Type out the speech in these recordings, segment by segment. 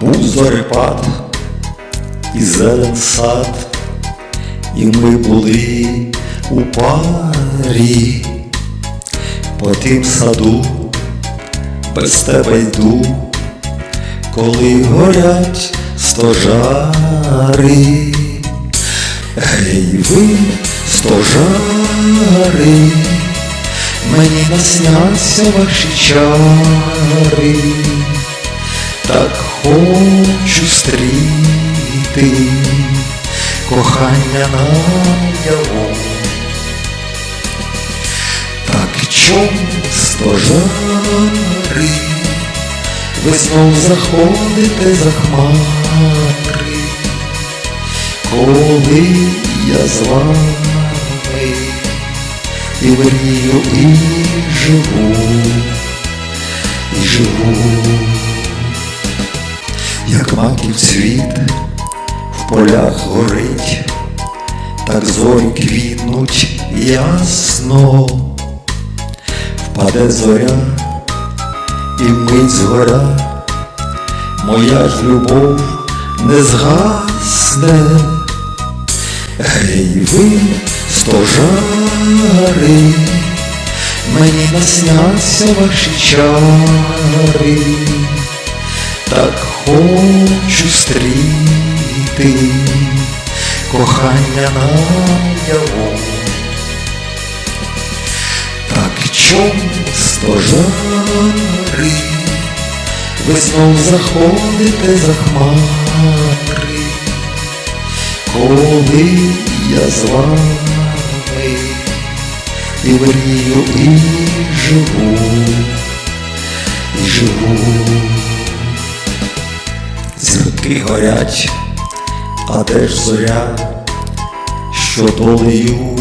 Був зорепад і зелен сад, і ми були у парі, по тим саду. Без тебе йду, коли горять стожари. Гей, ви стожари, мені насняться ваші чари, так хочу стріти кохання наяву. Так чом стожари, ви знов заходите за хмари, коли я з вами і мрію, і живу, і живу, маків цвіт в полях горить, так зорі квітнуть ясно, впаде зоря і мить згора, моя ж любов не згасне. Гей, ви стожари, мені насняться ваші чари, так хочу стріти кохання наяву. Так чом стожари, ви знов заходите за хмари, коли я з вами і мрію, і живу, і живу. Зірки горять, а де ж зоря, що долею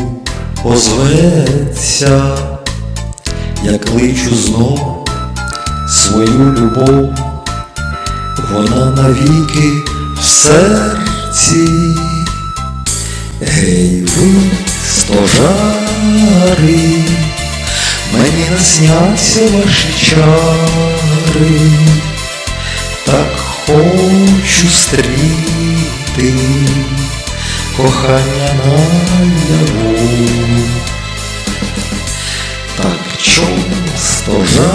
озветься, я кличу знов свою любов, вона навіки в серці. Гей, ви стожари, мені насняться ваші чари, хочу стріти кохання наяву. Так чом стожари,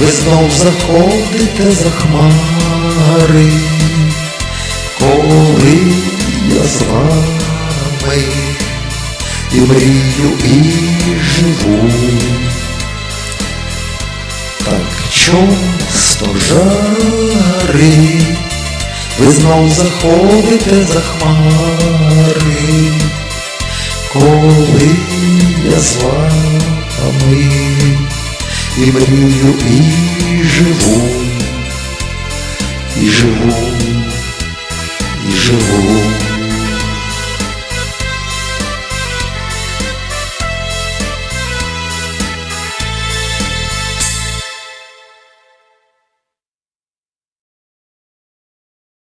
ви знов заходите за хмари, коли я з вами і мрію, і живу. Так чом стожари, ви знов заходите за хмари, коли я з вами і мрію, і живу, і живу, і живу.